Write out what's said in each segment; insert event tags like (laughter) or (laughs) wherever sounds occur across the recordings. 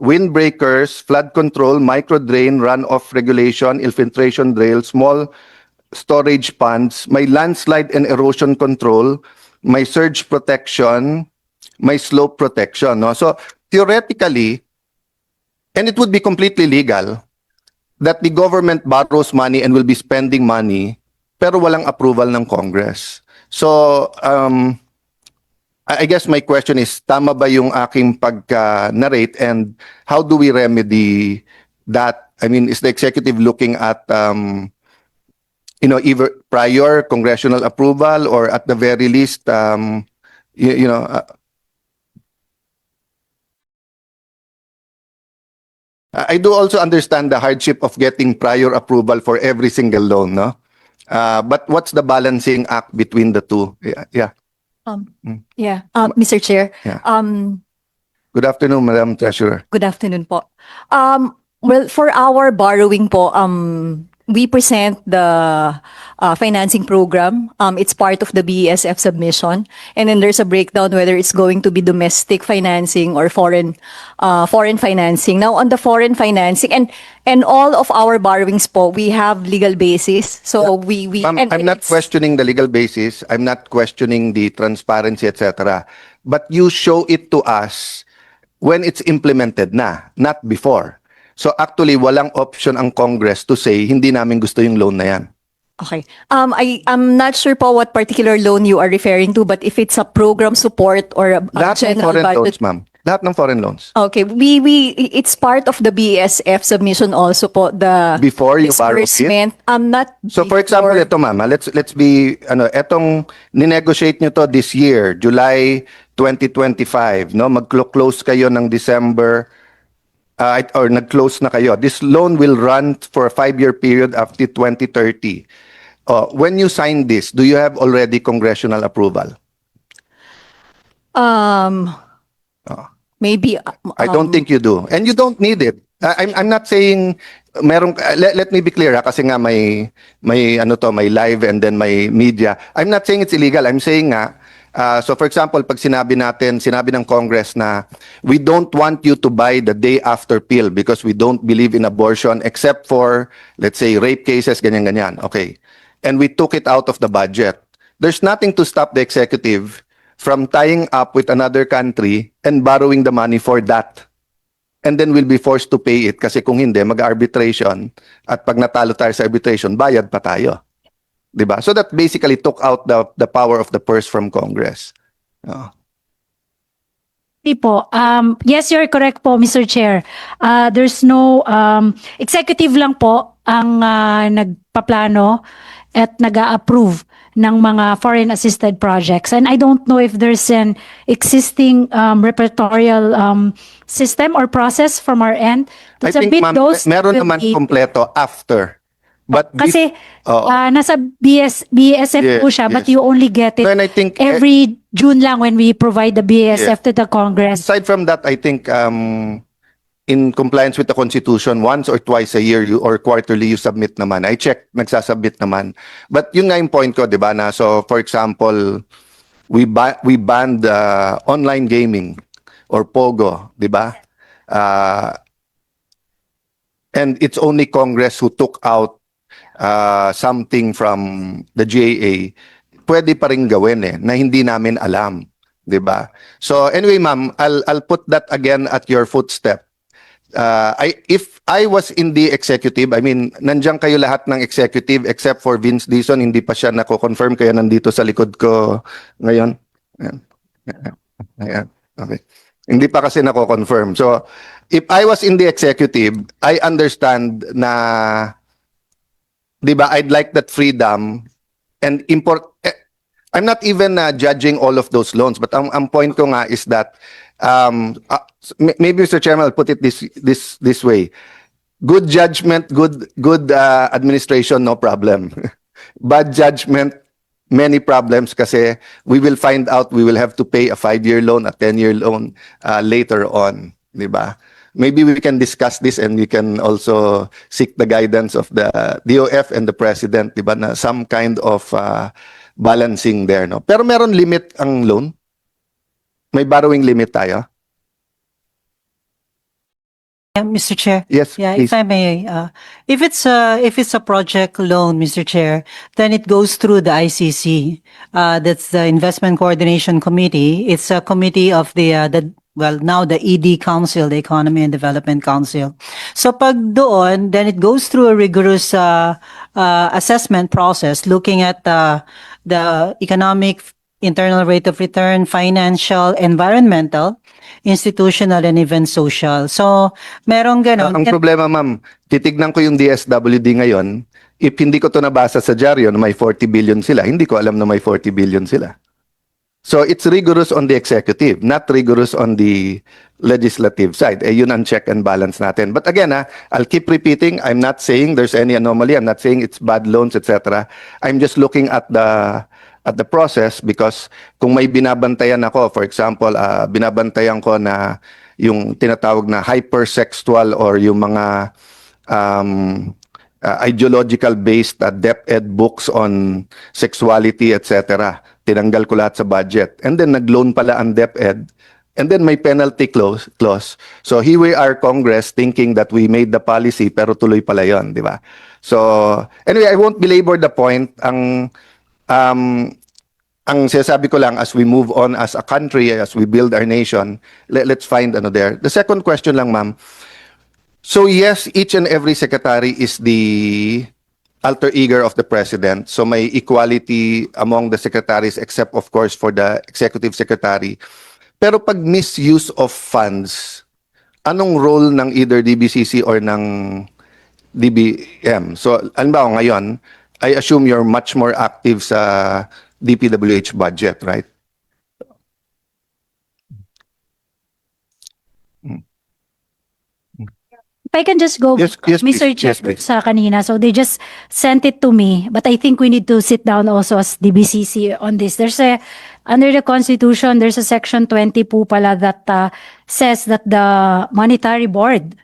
windbreakers, flood control, micro drain, runoff regulation, infiltration drill, small storage ponds, may landslide and erosion control, may surge protection, may slope protection. No? So theoretically, and it would be completely legal that the government borrows money and will be spending money pero walang approval ng Congress. So, um, I guess my question is, tama ba yung aking pagka-narrate and how do we remedy that? I mean, is the executive looking at, um, you know, either prior congressional approval or at the very least, um, you, you know, uh, I do also understand the hardship of getting prior approval for every single loan, no? Uh, but what's the balancing act between the two? Yeah, yeah. Um, Mm. yeah, um, Mr. Chair. Yeah. Um, Good afternoon, Madam Treasurer. good afternoon po. Um, well, for our borrowing po, um, we present the uh, financing program. Um, it's part of the BESF submission, and then there's a breakdown whether it's going to be domestic financing or foreign uh, foreign financing. Now, on the foreign financing and and all of our borrowings po, we have legal basis. So we we Ma'am, and I'm not it's- questioning the legal basis. I'm not questioning the transparency, etc. But you show it to us when it's implemented na, not before. So actually, walang option ang Congress to say, hindi namin gusto yung loan na yan. Okay. Um, I, I'm not sure po what particular loan you are referring to, but if it's a program support or a, a Lahat ng general foreign budget. loans, ma'am. Lahat ng foreign loans. Okay, we, we, it's part of the BSF submission also po, the Before you borrow it? disbursement. Um, not So for example, before- ito ma'am, ah, let's let's be ano, etong ninegotiate nyo to this year, July 2025, no? Maglo-close kayo ng December uh, or nag-close na kayo. This loan will run for a five-year period after 2030. Uh, when you sign this, do you have already congressional approval? Um, maybe. uh, Oh. I don't um, think you do. And you don't need it. I- I'm I'm not saying merong uh, let, let me be clear ha, kasi nga may may ano to, may live and then may media. I'm not saying it's illegal. I'm saying nga uh, so for example, pag sinabi natin, sinabi ng Congress na we don't want you to buy the day after pill because we don't believe in abortion except for let's say rape cases ganyan ganyan. Okay. And we took it out of the budget. There's nothing to stop the executive from tying up with another country and borrowing the money for that. And then we'll be forced to pay it kasi kung hindi, mag-arbitration at pag natalo tayo sa arbitration, bayad pa tayo. 'Di ba? So that basically took out the the power of the purse from Congress. Oo. Hindi po. Um, yes, you're correct po, Mr. Chair. Uh, there's no, um, executive lang po ang uh, nagpaplano at nag-approve ng mga foreign assisted projects. And I don't know if there's an existing um, repertorial um, system or process from our end I to think ma'am, those. meron naman be- kompleto after. But Kasi Oo. uh, nasa BS, BSF po Yes, siya, but yes. you only get it I think eh, every June lang when we provide the BSF to the Congress. aside from that, I think um, in compliance with the Constitution, once or twice a year you or quarterly you submit naman. I check, nagsasubmit naman. But yun nga yung point ko, di ba? Na, so for example, we, ba- we banned uh, online gaming or POGO, di ba? Uh, and it's only Congress who took out uh, something from the GAA. Pwede pa rin gawin eh, na hindi namin alam. 'di ba? So anyway, ma'am, I'll I'll put that again at your footstep. Uh, I if I was in the executive, I mean, nandiyan kayo lahat ng executive except for Vince Dizon, hindi pa siya nako-confirm kaya nandito sa likod ko ngayon. Ayan. Ayan. Okay. Hindi pa kasi nako-confirm. So, if I was in the executive, I understand na 'di ba, I'd like that freedom and import eh, I'm not even uh, judging all of those loans, but ang, ang point ko nga is that um, uh, maybe Mr. Chairman, I'll put it this this this way: good judgment, good good uh, administration, no problem. (laughs) Bad judgment, many problems kasi we will find out we will have to pay a five-year loan, a ten-year loan uh, later on, di ba? Maybe we can discuss this and we can also seek the guidance of the DOF and the President, di ba, na some kind of uh, balancing there, no? Pero meron limit ang loan? May borrowing limit tayo? Yeah, Mr. Chair. Yes, Yeah, please. if I may, uh, if it's a, if it's a project loan, Mr. Chair, then it goes through the ICC. Uh, that's the Investment Coordination Committee. It's a committee of the, uh, the, well, now the ED Council, the Economy and Development Council. So pag doon, then it goes through a rigorous, uh, uh, assessment process, looking at, uh, the economic internal rate of return, financial, environmental, institutional, and even social. So, merong ganon. ang problema, ma'am, titignan ko yung DSWD ngayon. If hindi ko to nabasa sa dyaryo na may 40 billion sila, hindi ko alam na may 40 billion sila. So it's rigorous on the executive, not rigorous on the legislative side. Eh, yun ang check and balance natin. But again, ah, I'll keep repeating, I'm not saying there's any anomaly. I'm not saying it's bad loans, etc. I'm just looking at the at the process because kung may binabantayan ako, for example, ah, binabantayan ko na yung tinatawag na hypersexual or yung mga um, uh, ideological based uh, depth-ed books on sexuality, etc. Tinanggal ko lahat sa budget. And then nag-loan pala ang DepEd. And then may penalty clause, clause. So here we are Congress thinking that we made the policy pero tuloy pala 'yon, di ba? So anyway, I won't belabor the point. Ang um ang sinasabi ko lang as we move on as a country, as we build our nation, let, let's find ano there. The second question lang, ma'am. So yes, each and every secretary is the alter ego of the president. So may equality among the secretaries except of course for the executive secretary. Pero pag misuse of funds, anong role ng either DBCC or ng DBM? So, alimbawa ngayon, I assume you're much more active sa DPWH budget, right? If I can just go, Yes, yes, Mr. please. Chair, Yes, please. sa kanina. So they just sent it to me, but I think we need to sit down also as DBCC on this. There's a, under the Constitution, there's a section 20 po pala that uh, says that the monetary board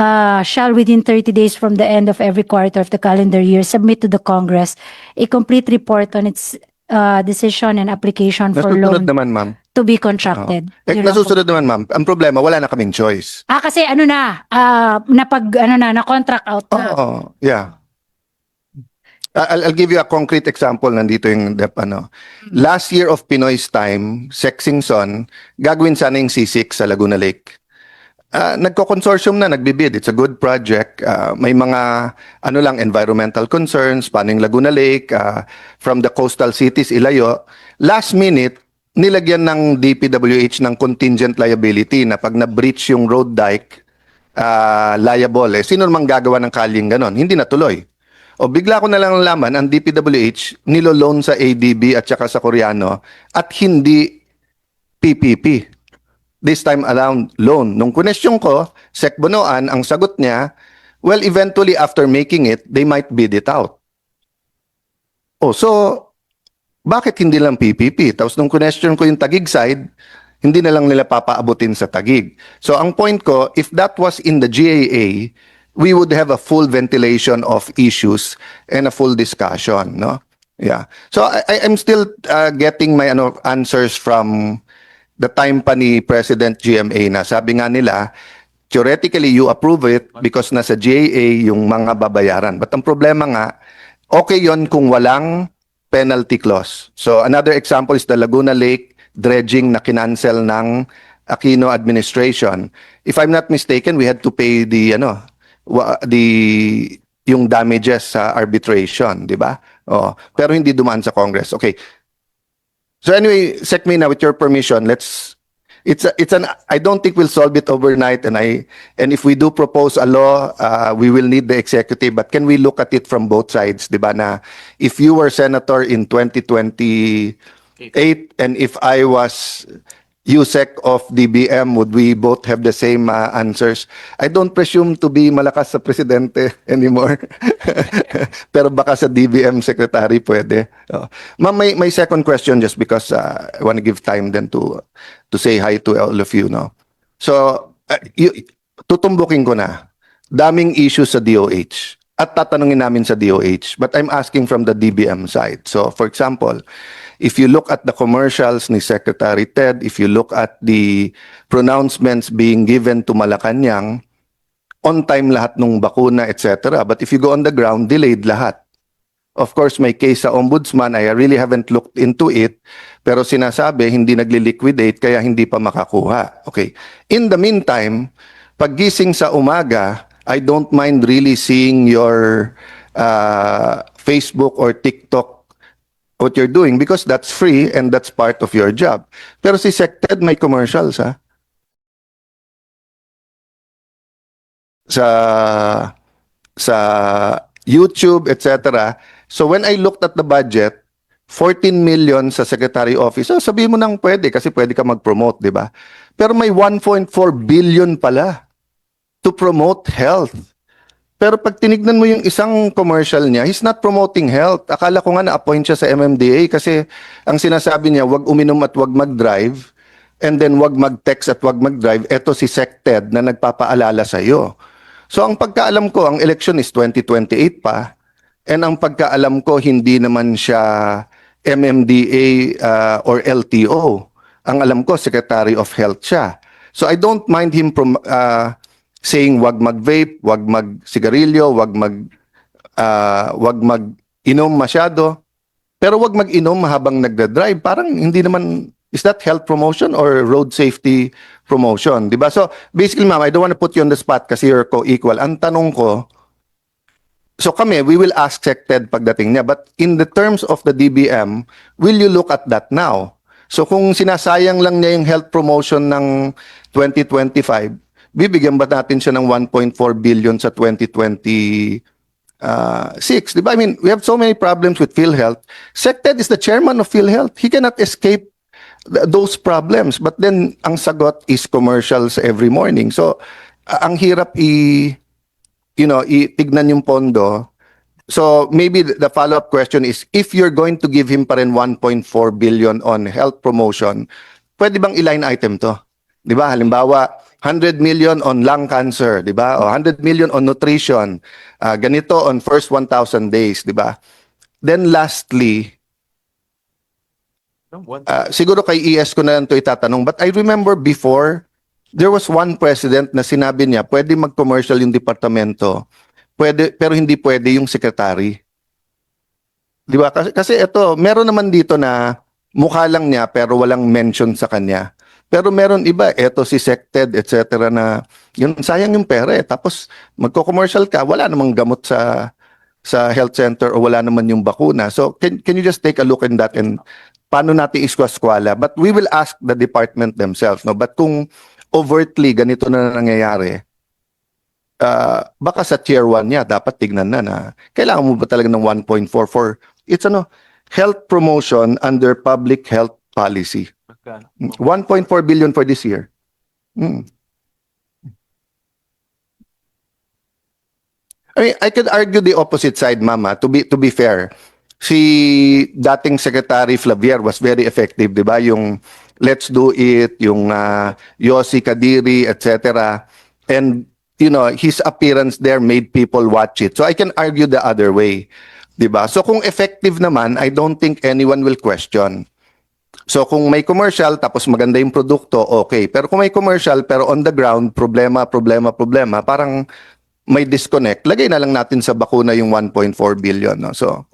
uh, shall within 30 days from the end of every quarter of the calendar year submit to the Congress a complete report on its uh, decision and application for loan naman, ma'am. To be contracted. Eh, Yun lang po. nasusunod naman, ma'am. Ang problema, wala na kaming choice. Ah, kasi ano na, ah, napag, ano na, na-contract out na. Oo, yeah. I'll, I'll give you a concrete example. Nandito yung dep, ano. Last year of Pinoy's time, Sexing Son, gagawin sana yung C6 sa Laguna Lake. Ah, nagko-consortium na, nagbibid. It's a good project. Ah, may mga ano lang environmental concerns, paano yung Laguna Lake, ah, from the coastal cities ilayo. Last minute, nilagyan ng DPWH ng contingent liability na pag na-breach yung road dike, ah, liable. Eh, sino namang gagawa ng kalyeng ganon? Hindi natuloy. O bigla ko na lang nalaman, ang DPWH nilo-loan sa ADB at saka sa Koreano at hindi PPP. This time around, loan. Nung kunestyon ko, Sec ang sagot niya, well, eventually after making it, they might bid it out. Oh, so, bakit hindi lang PPP? Tapos nung question ko yung Tagig side, hindi na lang nila papaabutin sa Tagig. So ang point ko, if that was in the GAA, we would have a full ventilation of issues and a full discussion, no? Yeah. So I, I'm still uh, getting my ano, answers from the time pa ni President GMA na sabi nga nila, theoretically you approve it because nasa GAA yung mga babayaran. But ang problema nga, okay yon kung walang penalty clause. So another example is the Laguna Lake dredging na kinancel ng Aquino administration. If I'm not mistaken, we had to pay the ano the yung damages sa arbitration, di ba? Oh, pero hindi dumaan sa Congress. Okay. So anyway, Sekmina, with your permission, let's it's a, it's an I don't think we'll solve it overnight and I and if we do propose a law, uh, we will need the executive but can we look at it from both sides, 'di ba na if you were senator in 2028 and if I was USEC of DBM, would we both have the same uh, answers? I don't presume to be malakas sa presidente (laughs) anymore. (laughs) Pero baka sa DBM secretary pwede. Oh. Ma'am, may, may second question just because uh, I want to give time then to to say hi to all of you, no? So, uh, y- tutumbukin ko na. Daming issues sa DOH. At tatanungin namin sa DOH. But I'm asking from the DBM side. So, for example, if you look at the commercials ni Secretary Ted, if you look at the pronouncements being given to Malacanang, on time lahat ng bakuna, etc. But if you go on the ground, delayed lahat. Of course, may case sa ombudsman, I really haven't looked into it, pero sinasabi hindi nagli-liquidate kaya hindi pa makakuha. Okay. In the meantime, paggising sa umaga, I don't mind really seeing your uh, Facebook or TikTok what you're doing because that's free and that's part of your job. Pero si Sected may commercials ha. Sa sa YouTube, etc. So when I looked at the budget, 14 million sa secretary office. So sabi mo nang pwede kasi pwede ka mag-promote, di ba? Pero may 1.4 billion pala to promote health. Pero pag tinignan mo yung isang commercial niya, he's not promoting health. Akala ko nga na-appoint siya sa MMDA kasi ang sinasabi niya, wag uminom at wag mag-drive and then wag mag-text at wag mag-drive. Eto si Sected na nagpapaalala sa iyo. So ang pagkaalam ko, ang election is 2028 pa. And ang pagkaalam ko, hindi naman siya MMDA uh, or LTO. Ang alam ko, Secretary of Health siya. So I don't mind him from uh, saying wag mag-vape, wag mag-sigarilyo, wag mag uh, wag mag-inom masyado. Pero wag mag-inom habang nagda-drive. Parang hindi naman is that health promotion or road safety promotion, 'di ba? So basically ma'am, I don't want to put you on the spot kasi you're co-equal. Ang tanong ko, So kami, we will ask SecTed pagdating niya. But in the terms of the DBM, will you look at that now? So kung sinasayang lang niya yung health promotion ng 2025, bibigyan ba natin siya ng 1.4 billion sa 2026? Di ba? I mean, we have so many problems with PhilHealth. SecTed is the chairman of PhilHealth. He cannot escape th- those problems. But then, ang sagot is commercials every morning. So, a- ang hirap i you know, itignan yung pondo. So maybe the follow-up question is, if you're going to give him pa rin 1.4 billion on health promotion, pwede bang i-line item to? Di ba? Halimbawa, 100 million on lung cancer, di ba? O 100 million on nutrition. Ah, ganito on first 1,000 days, di ba? Then lastly, ah, siguro kay ES ko na lang to itatanong, but I remember before, there was one president na sinabi niya, pwede mag-commercial yung departamento, pwede, pero hindi pwede yung secretary. Di ba? Kasi, kasi ito, meron naman dito na mukha lang niya pero walang mention sa kanya. Pero meron iba, eto si Sected, etc. na yun, sayang yung pera eh. Tapos magko-commercial ka, wala namang gamot sa sa health center o wala naman yung bakuna. So can, can you just take a look in that and paano natin iskwaskwala? But we will ask the department themselves. No? But kung overtly ganito na nangyayari, ah, baka sa tier 1 niya, dapat tignan na na kailangan mo ba talaga ng 1.4 for it's ano, health promotion under public health policy. 1.4 billion for this year. Mm. I mean, I could argue the opposite side, Mama, to be to be fair. Si dating Secretary Flavier was very effective, 'di ba? Yung Let's Do It, yung uh, Yossi Kadiri, etc. And you know, his appearance there made people watch it. So I can argue the other way. 'Di ba? So kung effective naman, I don't think anyone will question. So kung may commercial tapos maganda yung produkto, okay. Pero kung may commercial pero on the ground, problema, problema, problema, parang may disconnect. Lagay na lang natin sa bakuna yung 1.4 billion. No? So,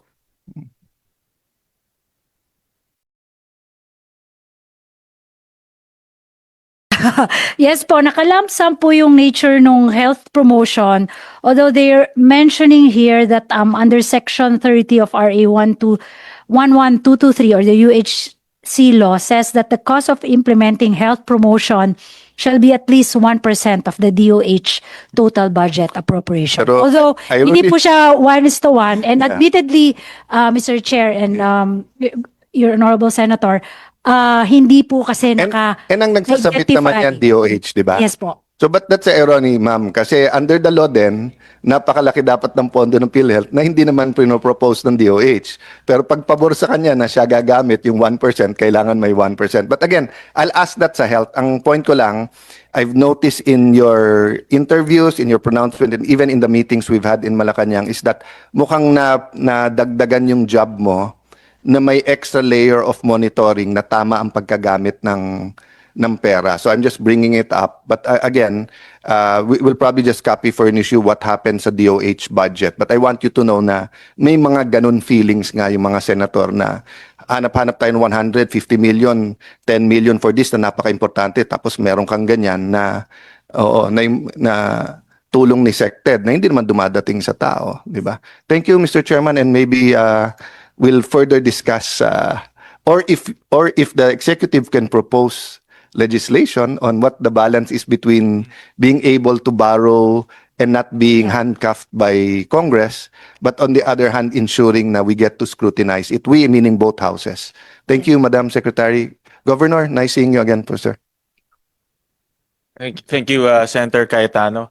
(laughs) Yes po, nakalump sum po yung nature nung health promotion. Although they're mentioning here that um, under section 30 of RA 12 11223 or the UHC law says that the cost of implementing health promotion shall be at least 1% of the DOH total budget appropriation. Pero Although I hindi po siya one is to one and Yeah. admittedly uh, Mr. Chair and um, your honorable senator uh, hindi po kasi and, naka and ang nagsasabit naman yan DOH, di ba? Yes po. So but that's a irony, ma'am. Kasi under the law din, napakalaki dapat ng pondo ng PhilHealth na hindi naman pinopropose ng DOH. Pero pag pabor sa kanya na siya gagamit yung 1%, kailangan may 1%. But again, I'll ask that sa health. Ang point ko lang, I've noticed in your interviews, in your pronouncement, and even in the meetings we've had in Malacanang is that mukhang na, na dagdagan yung job mo na may extra layer of monitoring na tama ang pagkagamit ng ng pera. So I'm just bringing it up. But uh, again, uh, we will probably just copy furnish you what happened sa DOH budget. But I want you to know na may mga ganun feelings nga yung mga senator na hanap-hanap tayo ng 150 million, 10 million for this na napaka-importante tapos meron kang ganyan na oo na, na tulong ni SecTed na hindi naman dumadating sa tao, di ba? Thank you Mr. Chairman and maybe uh, we'll further discuss uh, or if or if the executive can propose legislation on what the balance is between being able to borrow and not being handcuffed by Congress, but on the other hand, ensuring that we get to scrutinize it. We, meaning both houses. Thank you, Madam Secretary. Governor, nice seeing you again po, sir. Thank, thank you, uh, Senator Cayetano.